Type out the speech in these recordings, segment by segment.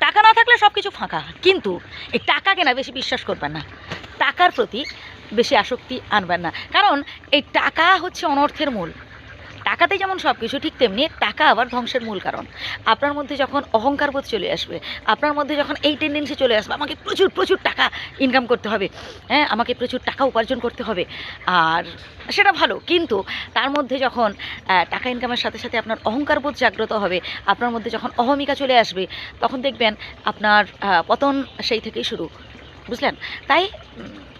টাকা না থাকলে সব কিছু ফাঁকা। কিন্তু এই টাকাকে না বেশি বিশ্বাস করবেন না। টাকার প্রতি বেশি আসক্তি আনবেন না। কারণ এই টাকা হচ্ছে অনর্থের মূল। টাকাতে যেমন সব কিছু ঠিক তেমনি টাকা আবার ধ্বংসের মূল কারণ। আপনার মধ্যে যখন অহংকার বোধ চলে আসবে, আপনার মধ্যে যখন এই টেন্ডেন্সি চলে আসবে, আমাকে প্রচুর প্রচুর টাকা ইনকাম করতে হবে হ্যাঁ আমাকে প্রচুর টাকা উপার্জন করতে হবে, আর সেটা ভালো, কিন্তু তার মধ্যে যখন টাকা ইনকামের সাথে সাথে আপনার অহংকার বোধ জাগ্রত হবে, আপনার মধ্যে যখন অহমিকা চলে আসবে, তখন দেখবেন আপনার পতন সেই থেকেই শুরু। বুঝলেন? তাই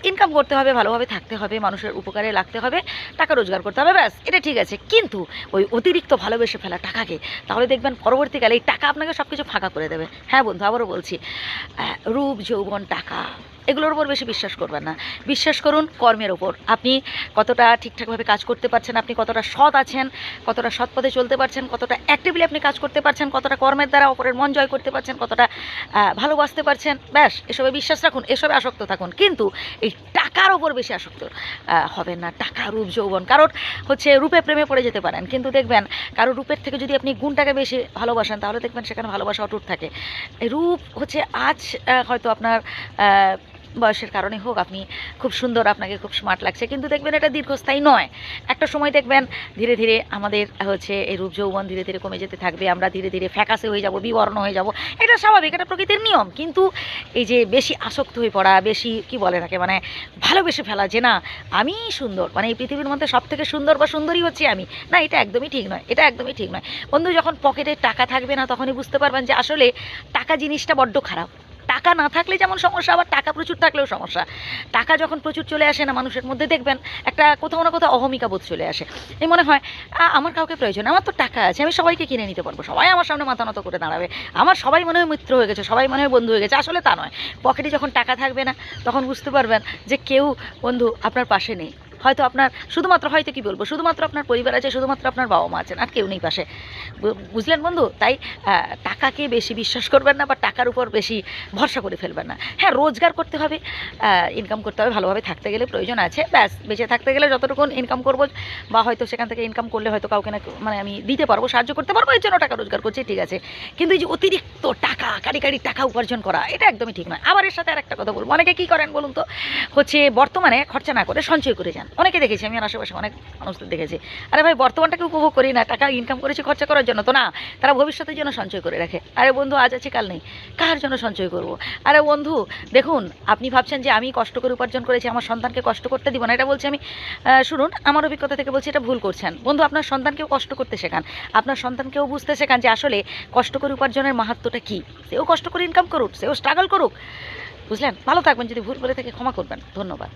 ইনকাম করতে হবে, ভালোভাবে থাকতে হবে, মানুষের উপকারে লাগতে হবে, টাকা রোজগার করতে হবে, ব্যাস, এটা ঠিক আছে। কিন্তু ওই অতিরিক্ত ভালোবেসে ফেলা টাকাকে, তাহলে দেখবেন পরবর্তীকালে এই টাকা আপনাকে সব কিছু ফাঁকা করে দেবে। হ্যাঁ বন্ধু, আবারও বলছি রূপ, যৌবন, টাকা। এগুলোর উপর বেশি বিশ্বাস করবেন না। বিশ্বাস করুন কর্মের ওপর আপনি কতটা ঠিকঠাকভাবে কাজ করতে পারছেন, আপনি কতটা সৎ আছেন, কতটা সৎ পথে চলতে পারছেন, কতটা অ্যাক্টিভলি আপনি কাজ করতে পারছেন, কতটা কর্মের দ্বারা অপরের মন জয় করতে পারছেন, কতটা ভালোবাসতে পারছেন, ব্যাস, এসবে বিশ্বাস রাখুন, এসবে আসক্ত থাকুন। কিন্তু এই টাকার ওপর বেশি আসক্ত হবেন না টাকা, রূপ, যৌবন। কারোর হচ্ছে রূপে প্রেমে পড়ে যেতে পারেন, কিন্তু দেখবেন কারও রূপের থেকে যদি আপনি গুণটাকে বেশি ভালোবাসেন, তাহলে দেখবেন সেখানে ভালোবাসা অটুট থাকে। রূপ হচ্ছে আজ হয়তো আপনার বয়সের কারণে হোক, আপনি খুব সুন্দর, আপনাকে খুব স্মার্ট লাগছে। কিন্তু দেখবেন এটা দীর্ঘস্থায়ী নয়। একটা সময় দেখবেন ধীরে ধীরে আমাদের হচ্ছে এই রূপ যৌবন ধীরে ধীরে কমে যেতে থাকবে, আমরা ধীরে ধীরে ফ্যাকাসে হয়ে যাব, বিবর্ণ হয়ে যাব। এটা স্বাভাবিক, এটা প্রকৃতির নিয়ম। কিন্তু এই যে বেশি আসক্ত হয়ে পড়া, বেশি কি বলে তাকে মানে ভালোবেসে ফেলা যে না, আমি সুন্দর মানে এই পৃথিবীর মধ্যে সব থেকে সুন্দর বা সুন্দরী হচ্ছে আমি, না, এটা একদমই ঠিক নয়, এটা একদমই ঠিক নয়। বন্ধু, যখন পকেটে টাকা থাকবে না, তখনই বুঝতে পারবেন যে আসলে টাকা জিনিসটা বড্ড খারাপ। টাকা না থাকলে যেমন সমস্যা, আবার টাকা প্রচুর থাকলেও সমস্যা। টাকা যখন প্রচুর চলে আসে না, মানুষের মধ্যে দেখবেন একটা কোথাও না কোথাও অহমিকা বোধ চলে আসে। এই মনে হয় আমার কাউকে প্রয়োজন, আমার তো টাকা আছে, আমি সবাইকে কিনে নিতে পারব, সবাই আমার সামনে মাথা নত করে দাঁড়াবে, আমার সবাই মনে হয় মিত্র হয়ে গেছে, সবাই মনে হয় বন্ধু হয়ে গেছে। আসলে তা নয়, পকেটে যখন টাকা থাকবে না, তখন বুঝতে পারবেন যে কেউ বন্ধু আপনার পাশে নেই। হয়তো আপনার, শুধুমাত্র, হয়তো কি বলব, শুধুমাত্র আপনার পরিবার আছে, শুধুমাত্র আপনার বাবা মা আছেন, আর কেউ নেই পাশে। বুঝলেন বন্ধু? তাই টাকাকে বেশি বিশ্বাস করবেন না বা টাকার উপর বেশি ভরসা করে ফেলবেন না। হ্যাঁ রোজগার করতে হবে ইনকাম করতে হবে, ভালোভাবে থাকতে গেলে প্রয়োজন আছে, ব্যাস, বেঁচে থাকতে গেলে যতটুকু ইনকাম করব, বা হয়তো সেখান থেকে ইনকাম করলে হয়তো কাউকে না মানে আমি দিতে পারব, সাহায্য করতে পারব, এর জন্য টাকা রোজগার করছি, ঠিক আছে। কিন্তু এই যে অতিরিক্ত টাকা, কারি কারি টাকা উপার্জন করা, এটা একদমই ঠিক নয়। আবার এর সাথে আর একটা কথা বলব, অনেকে কী করেন বলুন তো? হচ্ছে বর্তমানে খরচা না করে সঞ্চয় করে যান। অনেকে দেখেছি, আমি আশেপাশে অনেক মানুষদের দেখেছি। আরে ভাই, বর্তমানটাকে উপভোগ করি না, টাকা ইনকাম করেছি খরচা করার জন্য, তো না, তারা ভবিষ্যতের জন্য সঞ্চয় করে রাখে। আরে বন্ধু, আজ আছে, কাল নেই। কার জন্য সঞ্চয় করব? আরে বন্ধু, দেখুন, আপনি ভাবছেন যে আমি কষ্ট করে উপার্জন করেছি, আমার সন্তানকে কষ্ট করতে দিব না, এটা বলছি আমি শুনুন, আমার অভিজ্ঞতা থেকে বলছি এটা ভুল করছেন। বন্ধু, আপনার সন্তানকেও কষ্ট করতে শেখান। আপনার সন্তানকেও বুঝতে শেখান যে আসলে কষ্ট করে উপার্জনের মাহাত্মটা কী। সেও কষ্ট করে ইনকাম করুক, সেও স্ট্রাগল করুক। বুঝলেন? ভালো থাকবেন, যদি ভুল বলে থেকে ক্ষমা করবেন। ধন্যবাদ।